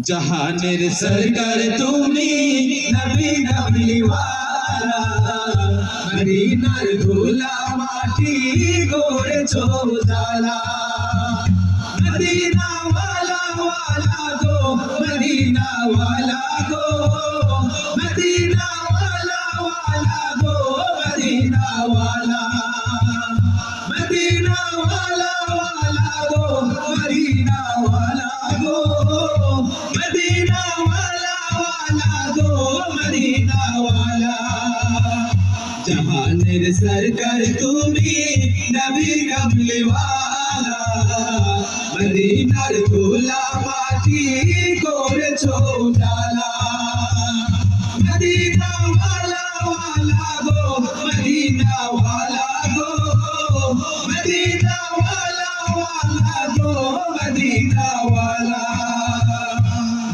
জাহানের সরকার তুমি নবী নবীওয়ালা মদিনার ধুলা মাটি গড়েছো জালা। মদিনা ওয়ালা ওয়ালা গো, মদিনা ওয়ালা গো। মদিনা ওয়ালা ওয়ালা গো, মদিনা ওয়ালা জাহানের সরকার তুমি নবী কমলে ওয়ালা মদিনার ধুলা মাটি করেছো জালা মদিনা ওয়ালা ওয়ালা গো মদিনা ওয়ালা গো মদিনা ওয়ালা ওয়ালা গো মদিনা ওয়ালা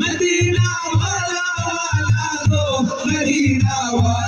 মদিনা ওয়ালা ওয়ালা গো মদিনা ওয়ালা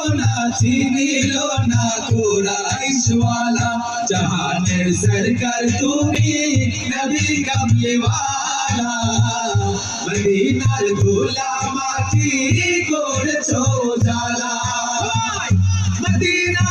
না চিনিল না সোয়ালা জাহানের সরকার তুমি নবী কমলেওয়ালা মদিনার ধুলা মাটি করেছ জালা। মদিনা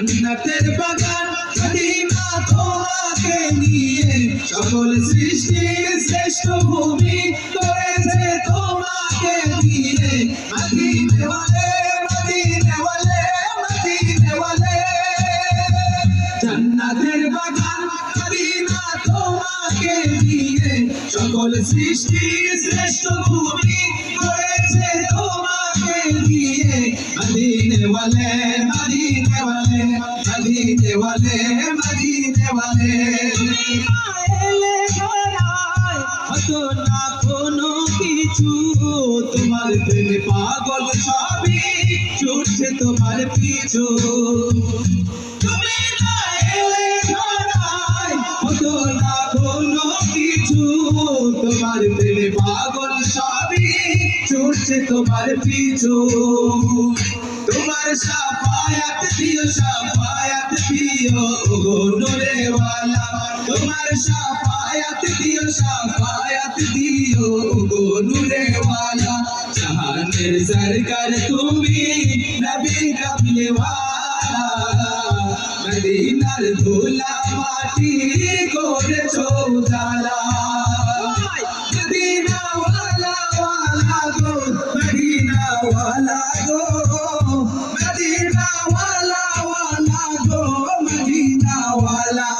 জান্নাতের বাগান মদিনা তোমাকে নিয়ে সকল সৃষ্টির শ্রেষ্ঠ ভূমি করেছে তোমাকে দিয়ে মদিনে ওয়ালে মদিনে ওয়ালে মদিনে ওয়ালে জান্নাতের বাগান মদিনা তোমাকে নিয়ে সকল সৃষ্টির শ্রেষ্ঠ ভূমি করেছে তোমাকে দিয়ে মদিনে ওয়ালে ওয়ালে এলে ধরায় হতো না কোনো কিছু? তোমার প্রেমে পাগল সবই ছুটছে তোমার পিছু। তুমি না এলে ধরায় হতো না কোনো কিছু? তোমার প্রেমে পাগল সবই ছুটছে তোমার পিছু। তোমার সাফায়াত দিও সাফায়াত দিও গো নোরে ওয়ালা তোমার সাফায়াত দিও সাফায়াত দিও গো নোরে ওয়ালা জাহানের সরকার তুমি নবী কমলে ওয়ালা মদিনার ধুলা মাটি